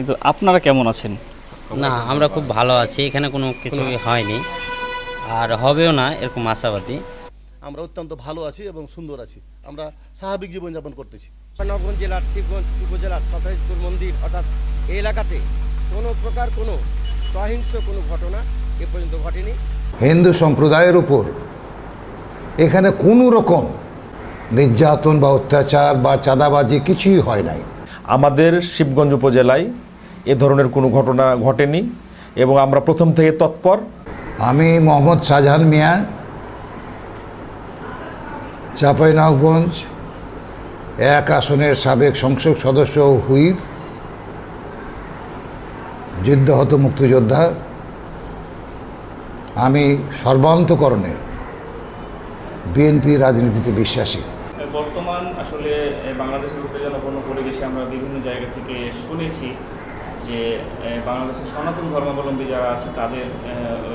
কিন্তু আপনারা কেমন আছেন? না আমরা খুব ভালো আছি। এখানে কোনো কিছু হয়নি। আর হবেও না এরকম আশাবাদী। আমরা অত্যন্ত ভালো আছি এবং সুন্দর আছি। আমরা স্বাভাবিক জীবনযাপন করতেছি। নবগঞ্জ জেলার শিবগঞ্জ উপজেলার সতাইশপুর মন্দির অর্থাৎ এই এলাকাতে কোনো প্রকার কোনো সহিংস কোনো ঘটনা এ পর্যন্ত ঘটেনি। হিন্দু সম্প্রদায়ের উপর এখানে কোনো রকম নির্যাতন বা অত্যাচার বা চাঁদাবাজি কিছুই হয় নাই। আমাদের শিবগঞ্জ উপজেলায় এ ধরনের কোনো ঘটনা ঘটেনি এবং আমরা প্রথম থেকে তৎপর। আমি মোহাম্মদ শাহজাহান মিয়া চাঁপাইনবাবগঞ্জ এক আসনের সাবেক সংসদ সদস্য হুইপ যুদ্ধহত মুক্তিযোদ্ধা। আমি সর্বান্তকরণে বিএনপি রাজনীতিতে বিশ্বাসী। বর্তমান আসলে বাংলাদেশের উত্তেজনাপূর্ণ পরিবেশে আমরা বিভিন্ন জায়গা থেকে শুনেছি যে বাংলাদেশের সনাতন ধর্মাবলম্বী যারা আছে, তাদের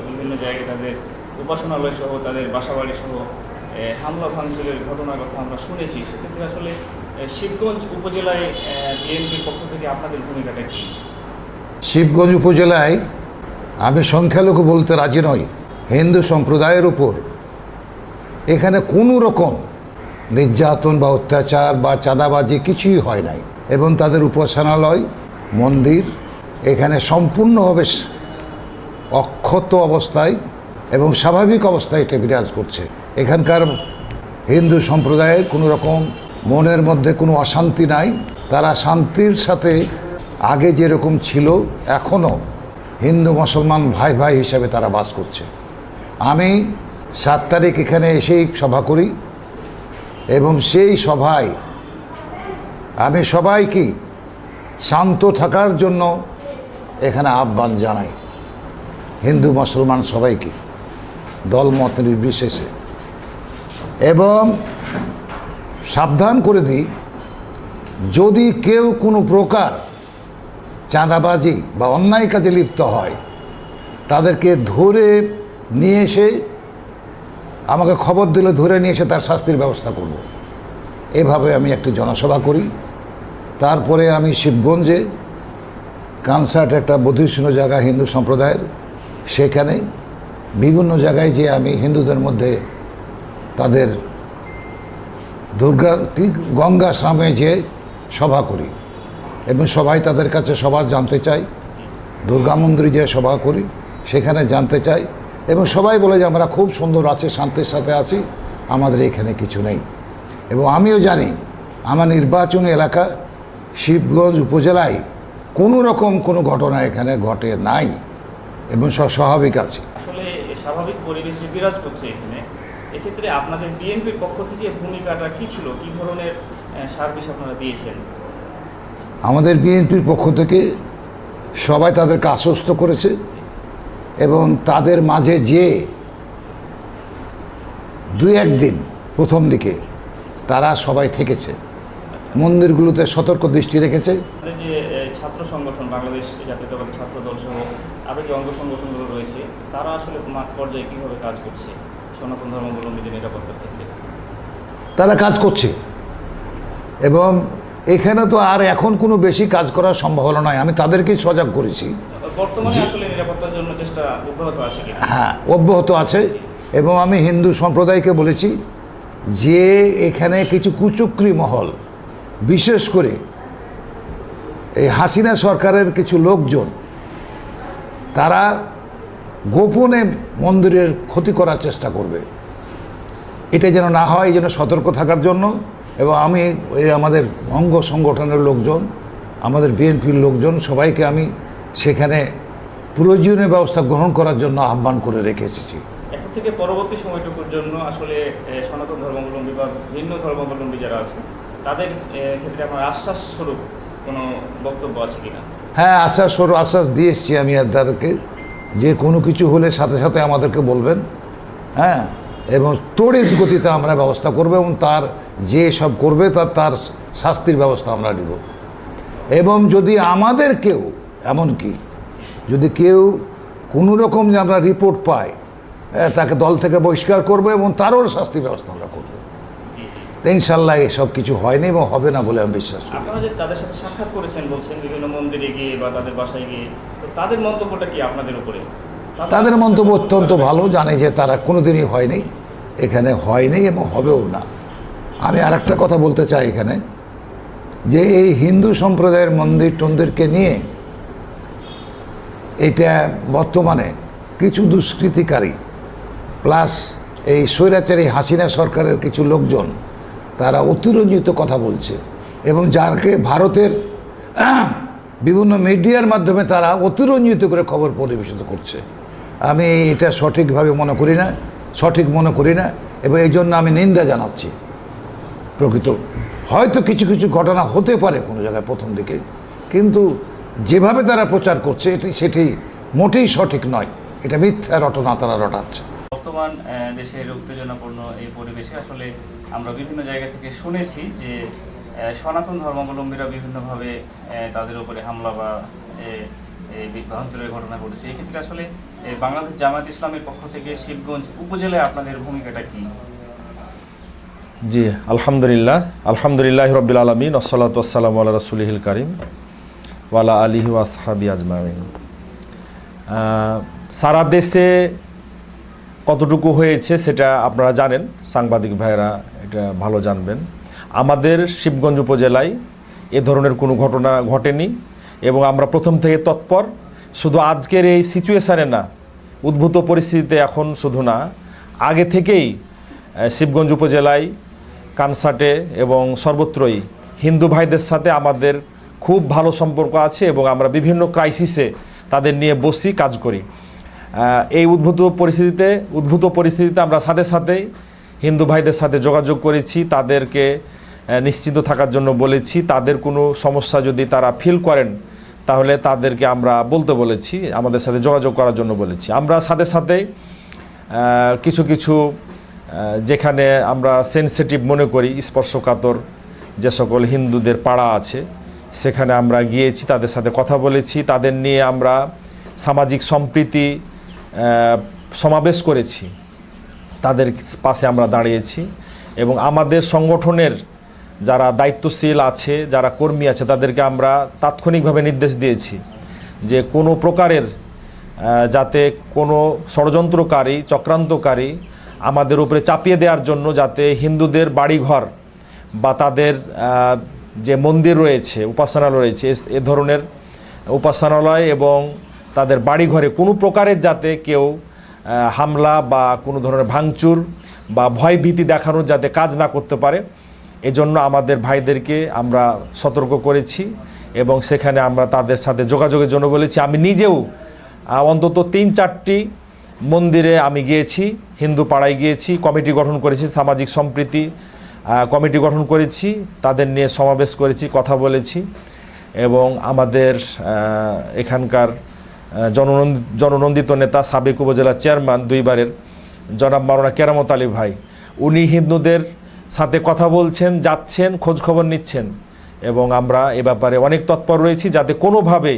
বিভিন্ন জায়গায় তাদের উপাসনালয় সহ, তাদের বাসাবাড়ি সহ হামলা ভাঙচুরের ঘটনার কথা আমরা শুনেছি। সেক্ষেত্রে আসলে শিবগঞ্জ উপজেলায় বিএনপির পক্ষ থেকে আপনাদের ভূমিকাটা কী? শিবগঞ্জ উপজেলায় আমি সংখ্যালঘু বলতে রাজি নই। হিন্দু সম্প্রদায়ের উপর। এখানে কোনো রকম নির্যাতন বা অত্যাচার বা চাঁদাবাজি কিছুই হয় নাই। এবং তাদের উপাসনালয়, মন্দির এখানে সম্পূর্ণভাবে অক্ষত অবস্থায় এবং স্বাভাবিক অবস্থায় এটা বিরাজ করছে। এখানকার হিন্দু সম্প্রদায়ের কোনো রকম মনের মধ্যে কোনো অশান্তি নাই। তারা শান্তির সাথে আগে যেরকম ছিল, এখনও হিন্দু মুসলমান ভাই ভাই হিসাবে তারা বাস করছে। আমি সাত তারিখ এখানে এসেই সভা করি এবং সেই সভায় আমি সবাইকে শান্ত থাকার জন্য এখানে আহ্বান জানাই। হিন্দু, মুসলমান সবাইকে দলমত নির্বিশেষে। এবং সাবধান করে দিই, যদি কেউ কোনো প্রকার চাঁদাবাজি বা অন্যায় কাজে লিপ্ত হয়, তাদেরকে ধরে নিয়ে এসে আমাকে খবর দিলে ধরে নিয়ে এসে তার শাস্তির ব্যবস্থা করব। এভাবে আমি একটি জনসভা করি। তারপরে আমি শিবগঞ্জে কানসার্ট একটা বধিষ্ণু জায়গা হিন্দু সম্প্রদায়ের, সেখানে বিভিন্ন জায়গায় যে আমি হিন্দুদের মধ্যে তাদের দুর্গা গঙ্গা স্নামে যে সভা করি এবং সবাই তাদের কাছে সবার জানতে চাই দুর্গা মন্দিরে যে সভা করি সেখানে জানতে চাই এবং সবাই বলে যে আমরা খুব সুন্দর আছে, শান্তির সাথে আছি, আমাদের এখানে কিছু নেই। এবং আমিও জানি, আমার নির্বাচনী এলাকা শিবগঞ্জ উপজেলায় কোনো রকম কোনো ঘটনা এখানে ঘটে নাই এবং সব স্বাভাবিক আছে। আসলে স্বাভাবিক পরিবেশ যে বিরাজ করছে এখানে এক্ষেত্রে আপনাদের বিএনপির পক্ষ থেকে ভূমিকাটা কি ছিল? কি ধরনের সার্ভিস আপনারা দিয়েছেন? আমাদের বিএনপির পক্ষ থেকে সবাই তাদেরকে আশ্বস্ত করেছে এবং তাদের মাঝে যে দুই একদিন প্রথম দিকে তারা সবাই থেকেছে। মন্দিরগুলোতে সতর্ক দৃষ্টি রেখেছে। যে ছাত্র সংগঠন বাংলাদেশ জাতীয়তাবাদী ছাত্র দল সহ আরও যে অঙ্গ সংগঠনগুলো রয়েছে তারা আসলে মাঠ পর্যায়ে কীভাবে কাজ করছে? সনাতন ধর্মাবলম্বীদের নিরাপত্তার ক্ষেত্রে। তারা কাজ করছে। এবং এখানে তো আর এখন কোনো বেশি কাজ করার সম্ভাবনা নয় আমি তাদেরকেই সজাগ করেছি। হ্যাঁ অব্যাহত আছে। এবং আমি হিন্দু সম্প্রদায়কে বলেছি যে এখানে কিছু কুচক্রি মহল বিশেষ করে এই হাসিনা সরকারের কিছু লোকজন, তারা গোপনে মন্দিরের ক্ষতি করার চেষ্টা করবে। এটা যেন না হয় জন্য সতর্ক থাকার জন্য এবং আমি এই আমাদের অঙ্গ সংগঠনের লোকজন, আমাদের বিএনপির লোকজন, সবাইকে আমি সেখানে প্রয়োজনীয় ব্যবস্থা গ্রহণ করার জন্য আহ্বান করে রেখে এসেছি। এখন থেকে পরবর্তী সময়টুকুর জন্য আসলে সনাতন ধর্মাবলম্বী বা ভিন্ন ধর্মাবলম্বী যারা আছে তাদের ক্ষেত্রে আমার আশ্বাস স্বরূপ কোনো বক্তব্য আছে কিনা? হ্যাঁ আশ্বাস স্বরূপ আশ্বাস দিয়ে এসছি আমি তাদেরকে যে কোনো কিছু হলে সাথে সাথে আমাদেরকে বলবেন। হ্যাঁ এবং তড়িৎ গতিতে আমরা ব্যবস্থা করব এবং তার যে সব করবে তার তার শাস্তির ব্যবস্থা আমরা নিব। এবং যদি আমাদের কেউ এমনকি যদি কেউ কোনো রকম যে আমরা রিপোর্ট পাই হ্যাঁ, তাকে দল থেকে বহিষ্কার করব এবং তারও শাস্তি ব্যবস্থা আমরা করব। ইনশাল্লাহ এসব কিছু হয়নি এবং হবে না বলে আমি বিশ্বাস করি। আপনারা যে তাদের সাথে সাক্ষাৎ করেছেন বলছেন বিভিন্ন মন্দিরে গিয়ে বা তাদের বাসায় গিয়ে তো তাদের মন্তব্যটা কি আপনাদের উপরে? তাদের মন্তব্য অত্যন্ত ভালো জানে যে তারা কোনোদিনই হয়নি এখানে হয়নি এবং হবেও না। আমি আর একটা কথা বলতে চাই এখানে যে এই হিন্দু সম্প্রদায়ের মন্দির টন্দিরকে নিয়ে এটা বর্তমানে কিছু দুষ্কৃতিকারী প্লাস এই স্বৈরাচারী হাসিনা সরকারের কিছু লোকজন তারা অতিরঞ্জিত কথা বলছে। এবং যারকে ভারতের বিভিন্ন মিডিয়ার মাধ্যমে তারা অতিরঞ্জিত করে খবর পরিবেশিত করছে। আমি এটা সঠিকভাবে মনে করি না, সঠিক মনে করি না, এবং এই জন্য আমি নিন্দা জানাচ্ছি। প্রকৃত। হয়তো কিছু কিছু ঘটনা হতে পারে কোনো জায়গায় প্রথম দিকে, কিন্তু যেভাবে তারা প্রচার করছে, এটি সেটি মোটেই সঠিক নয়। এটা মিথ্যা রটনা তারা রটাচ্ছে। বর্তমান দেশের উত্তেজনাপূর্ণ এই পরিবেশে আসলে আমরা বিভিন্ন জায়গা থেকে শুনেছি যে সনাতন ধর্মাবলম্বীরা বিভিন্নভাবে তাদের উপরে হামলা বা ভাঙচুরের ঘটনা ঘটেছে। এক্ষেত্রে আসলে বাংলাদেশ জামায়াত ইসলামের পক্ষ থেকে শিবগঞ্জ উপজেলায় আপনাদের ভূমিকাটা কি? জি, আলহামদুলিল্লাহ। আলহামদুলিল্লাহ রবিল আলমিন ওসলাত ওসালাম আল্লাহ রসুলিহিল করিম ওয়ালা আলিহি ওয়াসহাবি আজমাইন। সারা দেশে কতটুকু হয়েছে সেটা আপনারা জানেন। সাংবাদিক ভাইয়েরা এটা ভালো জানবেন। আমাদের শিবগঞ্জ উপজেলায় এ ধরনের কোনো ঘটনা ঘটেনি এবং আমরা প্রথম থেকে তৎপর। শুধু আজকের এই সিচুয়েশানে না, উদ্ভূত পরিস্থিতিতে এখন শুধু না, আগে থেকেই শিবগঞ্জ উপজেলায় কানসাটে এবং সর্বত্রই হিন্দু ভাইদের সাথে আমাদের খুব ভালো সম্পর্ক আছে এবং আমরা বিভিন্ন ক্রাইসিসে তাদের নিয়ে বসি, কাজ করি। এই উদ্ভূত পরিস্থিতিতে উদ্ভূত পরিস্থিতিতে আমরা সাথে সাথেই হিন্দু ভাইদের সাথে যোগাযোগ করেছি, তাদেরকে নিশ্চিন্ত থাকার জন্য বলেছি। তাদের কোনো সমস্যা যদি তারা ফিল করেন, তাহলে তাদেরকে আমরা বলতে বলেছি, আমাদের সাথে যোগাযোগ করার জন্য বলেছি। আমরা সাথে সাথে কিছু কিছু যেখানে আমরা সেনসিটিভ মনে করি, স্পর্শকাতর যে সকল হিন্দুদের পাড়া আছে, সেখানে আমরা গিয়েছি, তাদের সাথে কথা বলেছি। তাদের নিয়ে আমরা সামাজিক সম্প্রীতি সমাবেশ করেছি। তাদের পাশে আমরা দাঁড়িয়েছি এবং আমাদের সংগঠনের যারা দায়িত্বশীল আছে, যারা কর্মী আছে, তাদেরকে আমরা তাৎক্ষণিকভাবে নির্দেশ দিয়েছি যে কোনো প্রকারের যাতে কোনো ষড়যন্ত্রকারী, চক্রান্তকারী আমাদের উপরে চাপিয়ে দেওয়ার জন্য যাতে হিন্দুদের বাড়িঘর বা তাদের যে মন্দির রয়েছে, উপাসনালয় রয়েছে এ- ধরনের উপাসনালয় এবং তাদের বাড়িঘরে কোনো প্রকারের যাতে কেউ হামলা বা কোনো ধরনের ভাঙচুর বা ভয় ভীতি দেখানোর যাতে কাজ না করতে পারে, এজন্য আমাদের ভাইদেরকে আমরা সতর্ক করেছি এবং সেখানে আমরা তাদের সাথে যোগাযোগের জন্য বলেছি। আমি নিজেও অন্তত তিন চারটি মন্দিরে আমি গিয়েছি, হিন্দু পাড়ায় গিয়েছি, কমিটি গঠন করেছি, সামাজিক সম্প্রীতি কমিটি গঠন করেছি, তাদের নিয়ে সমাবেশ করেছি, কথা বলেছি এবং আমাদের এখানকার জননন্দিত নেতা সাবেক উপজেলা চেয়ারম্যান দুইবারের। জনাব মাওলানা কেরামত আলী ভাই উনি হিন্দুদের সাথে কথা বলছেন যাচ্ছেন খোঁজ খবর নিচ্ছেন এবং আমরা এ ব্যাপারে অনেক তৎপর রয়েছি যাতে কোনোভাবে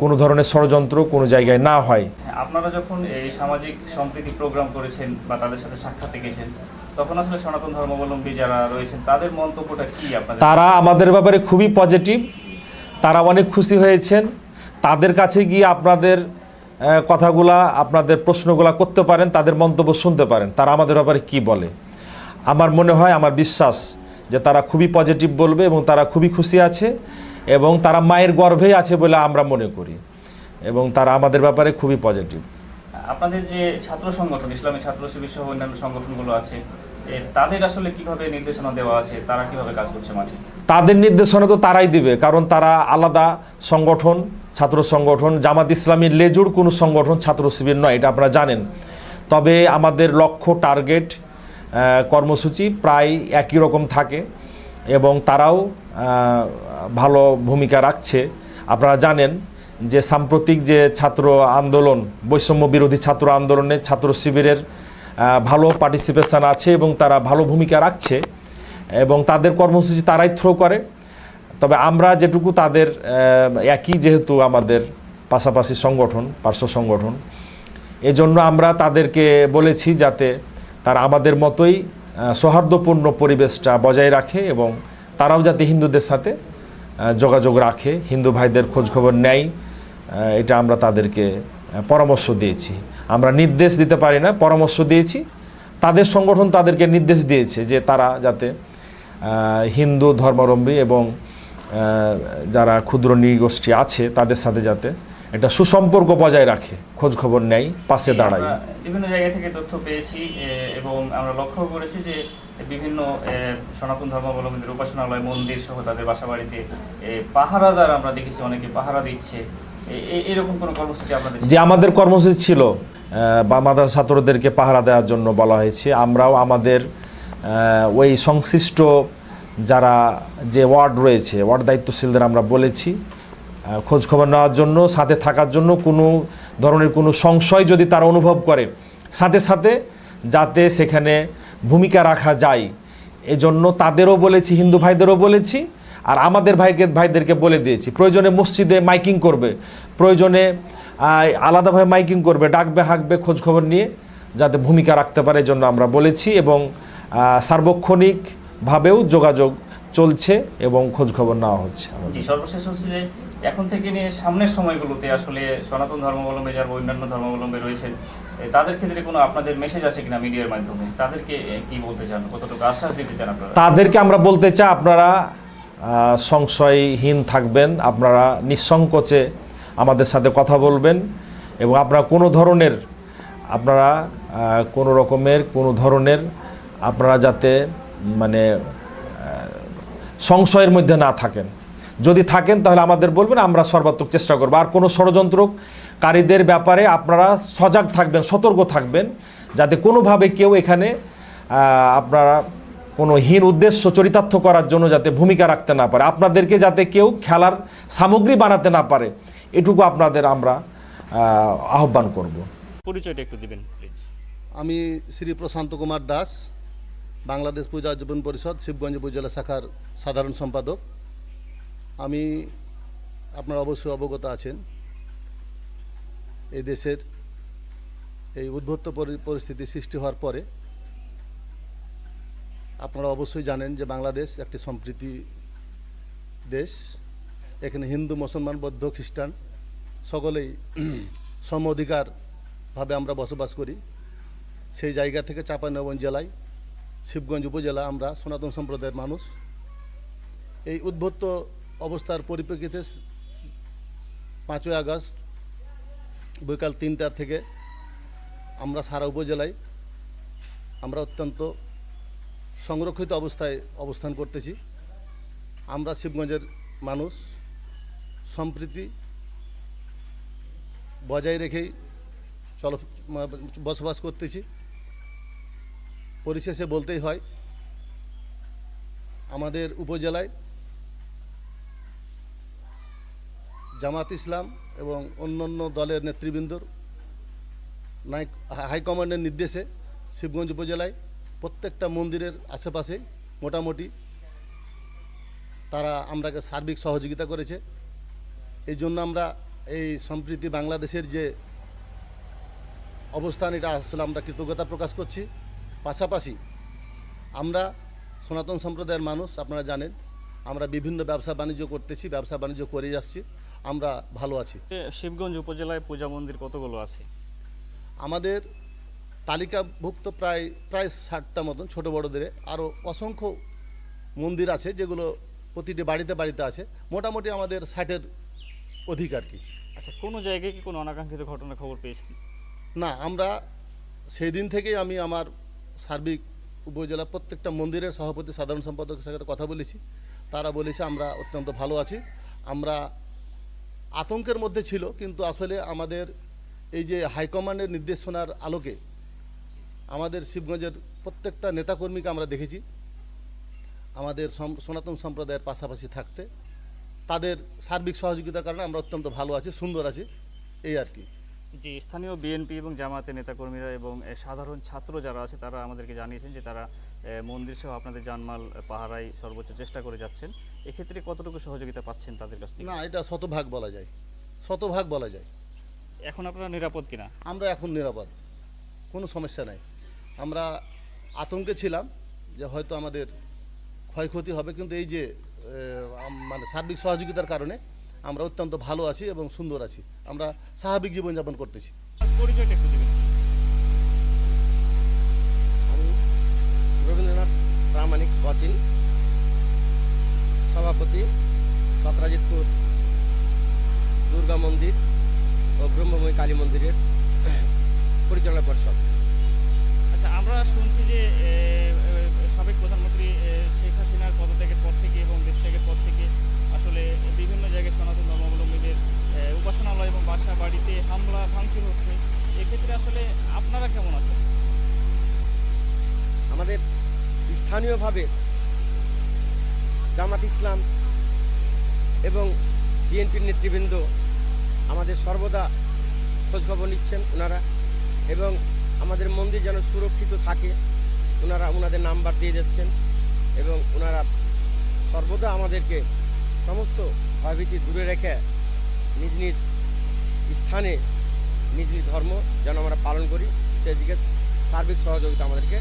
কোনো ধরনের ষড়যন্ত্র কোনো জায়গায় না হয়। হ্যাঁ, আপনারা যখন এই সামাজিক সম্প্রীতি প্রোগ্রাম করেছেন বা তাদের সাথে সাক্ষাতে গেছেন তখন আসলে সনাতন ধর্মাবলম্বী যারা রয়েছেন তাদের মন্তব্যটা কি আপনাদের? তারা আমাদের ব্যাপারে খুবই পজিটিভ তারা অনেক খুশি হয়েছেন। তাদের কাছে গিয়ে আপনাদের কথাগুলা আপনাদের প্রশ্নগুলা করতে পারেন তাদের মন্তব্য শুনতে পারেন। তারা আমাদের ব্যাপারে কি বলে? আমার মনে হয় আমার বিশ্বাস যে তারা খুবই পজিটিভ বলবে এবং তারা খুবই খুশি আছে এবং তারা মায়ের গর্ভেই আছে বলে আমরা মনে করি এবং তারা আমাদের ব্যাপারে খুবই পজিটিভ আপনাদের যে ছাত্র সংগঠন ইসলামী ছাত্র শিবির সহ অন্যান্য সংগঠনগুলো আছে তাদের আসলে কীভাবে নির্দেশনা দেওয়া আছে? তারা কীভাবে কাজ করছে মাঠে? তাদের নির্দেশনা তো তারাই দিবে কারণ তারা আলাদা সংগঠন ছাত্র সংগঠন জামাত ইসলামী লেজুর কোনো সংগঠন ছাত্র শিবির নয়, এটা আপনারা জানেন। তবে আমাদের লক্ষ্য, টার্গেট কর্মসূচি প্রায় একই রকম থাকে এবং তারাও ভালো ভূমিকা রাখছে। আপনারা জানেন যে সাম্প্রতিক যে ছাত্র আন্দোলন, বৈষম্য বিরোধী ছাত্র আন্দোলনে ছাত্র শিবিরের ভালো পার্টিসিপেশন আছে এবং তারা ভালো ভূমিকা রাখছে এবং তাদের কর্মসূচি তারাই থ্রো করে। তবে আমরা যেটুকু তাদের একই যেহেতু আমাদের পাশাপাশি সংগঠন, পার্শ্ব সংগঠন, এজন্য আমরা তাদেরকে বলেছি যাতে তারা আমাদের মতোই সৌহার্দ্যপূর্ণ পরিবেশটা বজায় রাখে এবং তারাও যাতে হিন্দুদের সাথে যোগাযোগ রাখে, হিন্দু ভাইদের খোঁজখবর নেয় এটা আমরা তাদেরকে পরামর্শ দিয়েছি। আমরা নির্দেশ দিতে পারি না, পরামর্শ দিয়েছি। তাদের সংগঠন তাদেরকে নির্দেশ দিয়েছে যে তারা যাতে হিন্দু ধর্মাবলম্বী এবং যারা ক্ষুদ্র নৃগোষ্ঠী আছে তাদের সাথে যাতে একটা সুসম্পর্ক বজায় রাখে খোঁজ খবর নেয় পাশে দাঁড়ায়। বিভিন্ন জায়গা থেকে তথ্য পেয়েছি এবং আমরা লক্ষ্য করেছি যে বিভিন্ন সনাতন ধর্মাবলম্বীদের উপাসনালয় মন্দির সহ তাদের বাসা বাড়িতে পাহারাদার আমরা দেখেছি অনেকে পাহারা দিচ্ছে। এরকম কোনো কর্মসূচি আপনাদের যে আমাদের কর্মসূচি ছিল বা আমাদের ছাত্রদেরকে পাহারা দেওয়ার জন্য বলা হয়েছে আমরাও আমাদের ওই সংশ্লিষ্ট যারা যে ওয়ার্ড রয়েছে ওয়ার্ড দায়িত্বশীলদের আমরা বলেছি খোঁজ খবর নেওয়ার জন্য সাথে থাকার জন্য কোনো ধরনের কোনো সংশয় যদি তারা অনুভব করে সাথে সাথে যাতে সেখানে ভূমিকা রাখা যায় এজন্য তাদেরও বলেছি হিন্দু ভাইদেরও বলেছি আর আমাদের ভাইকে ভাইদেরকে বলে দিয়েছি প্রয়োজনে মসজিদে মাইকিং করবে প্রয়োজনে আলাদাভাবে মাইকিং করবে ডাকবে হাঁকবে খোঁজ খবর নিয়ে যাতে ভূমিকা রাখতে পারে জন্য আমরা বলেছি এবং আহ, সার্বক্ষণিকভাবেও যোগাযোগ চলছে এবং খোঁজ খবর নেওয়া হচ্ছে। সর্বশেষ হচ্ছে যে এখন থেকে নিয়ে সামনের সময়গুলোতে আসলে সনাতন ধর্মাবলম্বী যারা অন্যান্য ধর্মাবলম্বী রয়েছেন এ, তাদের ক্ষেত্রে কোনো আপনাদের মেসেজ আছে কিনা মিডিয়ার মাধ্যমে? তাদেরকে কি বলতে চান? কতটুকু আশ্বাস দিতে চান আপনারা? তাদেরকে আমরা বলতে চাই আপনারা সংশয়হীন থাকবেন আপনারা নিঃসংকোচে আমাদের সাথে কথা বলবেন এবং আপনারা কোনো ধরনের আপনারা কোনো রকমের কোনো ধরনের আপনারা যাতে মানে সংশয়ের মধ্যে না থাকেন। যদি থাকেন তাহলে আমাদের বলবেন আমরা সর্বাত্মক চেষ্টা করব। আর কোনো ষড়যন্ত্রকারীদের ব্যাপারে আপনারা সজাগ থাকবেন সতর্ক থাকবেন যাতে কোনোভাবে কেউ এখানে আপনারা কোনো হীন উদ্দেশ্য চরিতার্থ করার জন্য যাতে ভূমিকা রাখতে না পারে। আপনাদেরকে যাতে কেউ খেলার সামগ্রী বানাতে না পারে এটুকু আপনাদের আমরা আহ্বান করব। পরিচয়টা একটু দিবেন প্লিজ আমি শ্রী প্রশান্ত কুমার দাস। বাংলাদেশ পূজা জীবন পরিষদ, শিবগঞ্জ উপজেলা শাখার সাধারণ সম্পাদক। আমি আপনারা অবশ্যই অবগত আছেন। এই দেশের এই উদ্ভূত পরি- পরিস্থিতি সৃষ্টি হওয়ার পরে আপনারা অবশ্যই জানেন যে বাংলাদেশ একটি সম্প্রীতি দেশ। এখানে হিন্দু, মুসলমান, বৌদ্ধ, খ্রিস্টান সকলেই সম অধিকারভাবে আমরা বসবাস করি। সেই জায়গা থেকে চাঁপাইনবাবগঞ্জ জেলায় শিবগঞ্জ উপজেলা আমরা সনাতন সম্প্রদায়ের মানুষ। এই উদ্ভূত অবস্থার পরিপ্রেক্ষিতে পাঁচই আগস্ট বিকাল তিনটা থেকে আমরা সারা উপজেলায় আমরা অত্যন্ত সংরক্ষিত অবস্থায় অবস্থান করতেছি। আমরা শিবগঞ্জের মানুষ, সম্প্রীতি বজায় রেখেই চল বসবাস করতেছি। পরিশেষে বলতেই হয়, আমাদের উপজেলায় জামাত ইসলাম এবং অন্যান্য দলের নেতৃবৃন্দর নাইক হাইকমান্ডের নির্দেশে শিবগঞ্জ উপজেলায় প্রত্যেকটা মন্দিরের আশেপাশে মোটামুটি তারা আমরাকে সার্বিক সহযোগিতা করেছে। এই জন্য আমরা এই সম্প্রীতি বাংলাদেশের যে অবস্থান, এটা আসলে আমরা কৃতজ্ঞতা প্রকাশ করছি। পাশাপাশি আমরা সনাতন সম্প্রদায়ের মানুষ আপনারা জানেন আমরা বিভিন্ন ব্যবসা বাণিজ্য করতেছি ব্যবসা বাণিজ্য করে যাচ্ছি আমরা ভালো আছি। শিবগঞ্জ উপজেলায় পূজা মন্দির কতগুলো আছে? আমাদের তালিকাভুক্ত প্রায় প্রায় ষাটটা মতন ছোটো বড়োদের। আরও অসংখ্য মন্দির আছে যেগুলো প্রতিটি বাড়িতে বাড়িতে আছে। মোটামুটি আমাদের ষাটের অধিক আর কি। আচ্ছা কোনো জায়গায় কি কোনো অনাকাঙ্ক্ষিত ঘটনার খবর পেয়েছেন? না আমরা সেই দিন থেকেই আমি আমার সার্বিক উপজেলা প্রত্যেকটা মন্দিরের সভাপতি, সাধারণ সম্পাদকের সাথে কথা বলেছি। তারা বলেছে, আমরা অত্যন্ত ভালো আছি। আমরা আতঙ্কের মধ্যে ছিল, কিন্তু আসলে আমাদের এই যে হাইকমান্ডের নির্দেশনার আলোকে আমাদের শিবগঞ্জের প্রত্যেকটা নেতাকর্মীকে আমরা দেখেছি। আমাদের সনাতন সম্প্রদায়ের পাশাপাশি থাকতে। তাদের সার্বিক সহযোগিতার কারণে আমরা অত্যন্ত ভালো আছি, সুন্দর আছি, এই আর কি। জি স্থানীয় বিএনপি এবং জামাতের নেতাকর্মীরা এবং সাধারণ ছাত্র যারা আছে তারা আমাদেরকে জানিয়েছেন যে তারা মন্দির সহ আপনাদের জানমাল পাহারায় সর্বোচ্চ চেষ্টা করে যাচ্ছেন। এক্ষেত্রে কতটুকু সহযোগিতা পাচ্ছেন তাদের কাছ থেকে? না এটা শতভাগ বলা যায়। শতভাগ বলা যায়। এখন আপনারা নিরাপদ কিনা? আমরা এখন নিরাপদ। কোনো সমস্যা নাই। আমরা আতঙ্কে ছিলাম যে হয়তো আমাদের ক্ষয়ক্ষতি হবে কিন্তু এই যে মানে সার্বিক সহযোগিতার কারণে আমরা অত্যন্ত ভালো আছি এবং সুন্দর আছি। আমরা স্বাভাবিক জীবনযাপন করতেছি। রবীন্দ্রনাথ প্রামাণিক অচিন সভাপতি সত্রাজিৎপুর দুর্গা মন্দির ও ব্রহ্মময়ী কালী মন্দিরের পরিচালনা পরিষদ। আচ্ছা আমরা শুনছি যে এ, এ, সাবেক প্রধানমন্ত্রী এ, শেখ হাসিনার পদত্যাগের পর থেকে এবং দেশত্যাগের পর থেকে আসলে বিভিন্ন জায়গায় সনাতন ধর্মাবলম্বীদের এ, উপাসনালয় এবং বাসা বাড়িতে হামলা ভাঙচুর হচ্ছে এক্ষেত্রে আসলে আপনারা কেমন আছেন আমাদের স্থানীয়ভাবে জামাত ইসলাম এবং বিএনপির নেতৃবৃন্দ আমাদের সর্বদা খোঁজখবর নিচ্ছেন ওনারা এবং আমাদের মন্দির যেন সুরক্ষিত থাকে, ওনারা ওনাদের নাম্বার দিয়ে যাচ্ছেন এবং ওনারা সর্বদা আমাদেরকে সমস্ত ভয়ভীতি দূরে রেখে নিজ নিজ স্থানে, নিজ নিজ ধর্ম যেন আমরা পালন করি, সেদিকে সার্বিক সহযোগিতা আমাদেরকে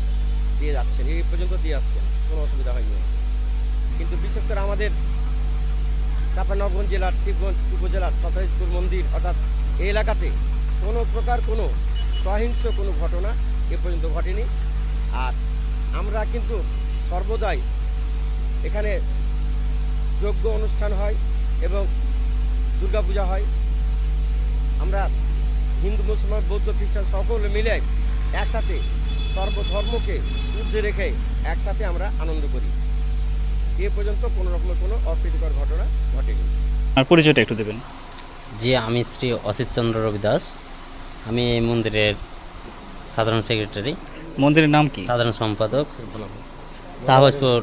দিয়ে যাচ্ছেন। এই পর্যন্ত দিয়ে আসছেন কোনো অসুবিধা হয়নি। কিন্তু বিশেষ করে আমাদের চাঁপানগঞ্জ জেলার, শিবগঞ্জ উপজেলার সতাইশপুর মন্দির, অর্থাৎ এই এলাকাতে কোনো প্রকার কোনো সহিংস কোনো ঘটনা এ পর্যন্ত ঘটেনি। আর আমরা কিন্তু সর্বদাই এখানে যজ্ঞ অনুষ্ঠান হয় এবং দুর্গাপূজা হয়। আমরা হিন্দু, মুসলমান, বৌদ্ধ, খ্রিস্টান সকলে মিলে একসাথে সর্বধর্মকে ঊর্ধ্বে রেখে একসাথে আমরা আনন্দ করি। এ পর্যন্ত কোনো রকমের কোনো অপ্রীতিকর ঘটনা ঘটেনি। আর পরিচয়টা একটু দেবেন। জি আমি শ্রী অসিত চন্দ্র রবি দাস আমি এই মন্দিরের সাধারণ সেক্রেটারি। মন্দিরের নাম কি? সাধারণ সম্পাদক। শাহবাজপুর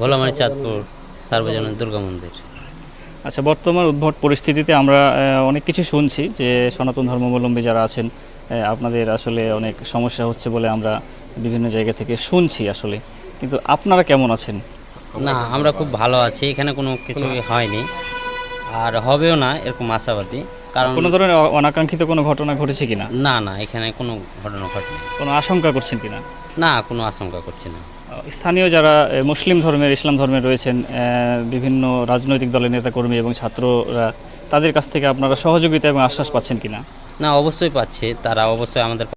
ভোলামারি চাঁদপুর সার্বজনীন দুর্গা মন্দির। আচ্ছা বর্তমান উদ্ভট পরিস্থিতিতে আমরা অনেক কিছু শুনছি যে সনাতন ধর্মাবলম্বী যারা আছেন আপনাদের আসলে অনেক সমস্যা হচ্ছে বলে আমরা বিভিন্ন জায়গা থেকে শুনছি আসলে। কিন্তু আপনারা কেমন আছেন? না আমরা খুব ভালো আছি এখানে কোনো কিছু হয়নি। আর হবেও না এরকম আশাবাদী। কারণ কোনো ধরনের অনাকাঙ্ক্ষিত কোনো ঘটনা ঘটেছে কিনা? না না এখানে কোনো ঘটনা ঘটেনি। কোনো আশঙ্কা করছেন কিনা? না কোনো আশঙ্কা করছি না। স্থানীয় যারা মুসলিম ধর্মের, ইসলাম ধর্মের রয়েছেন বিভিন্ন রাজনৈতিক দলের নেতাকর্মী এবং ছাত্ররা, তাদের কাছ থেকে আপনারা সহযোগিতা এবং আশ্বাস পাচ্ছেন কিনা? না, অবশ্যই পাচ্ছে। তারা অবশ্যই আমাদের